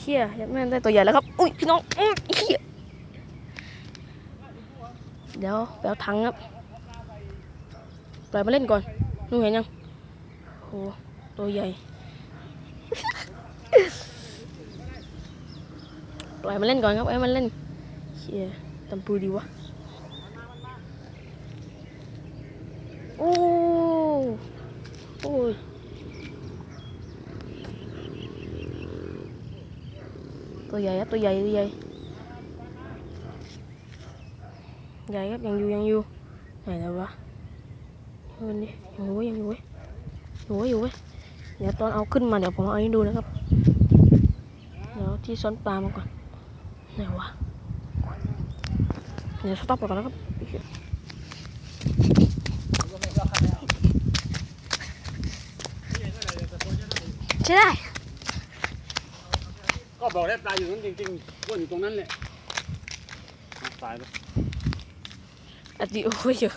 เฮียยัดแม่งได้ตัวใหญ่แล้วครับ อุ้ยพี่น้องอุ้ยเฮียเดี๋ยวไปเอาถังครับปล่อยมาเล่นก่อนนู่นเห็นยังโอ้ตัวใหญ่ ปล่อยมาเล่นก่อนครับไอ้มันเล่นเฮียตำปูดีวะโอ้โอ้ย ตัวใหญ่ครับตัวใหญ่ตัวใหญ่ใหญ่ครับยังอยู่ยังอยู่ไหนแล้ววะเฮ้ยนี่ยังอยู่เว้ยยังอยู่เว้ยอยู่เว้ยอยู่เว้ยเดี๋ยวตอนเอาขึ้นมาเดี๋ยวผมเอาให้ดูนะครับเดี๋ยวที่ซ้อนปลามาก่อนไหนวะเดี๋ยวสต็อปก่อนนะครับใช่ได้ ก็บอกได้ปลาอยู่นั้นจริงๆก้นอยู่ตรงนั้นแหละสายไปอดีโอ้ยเยอะ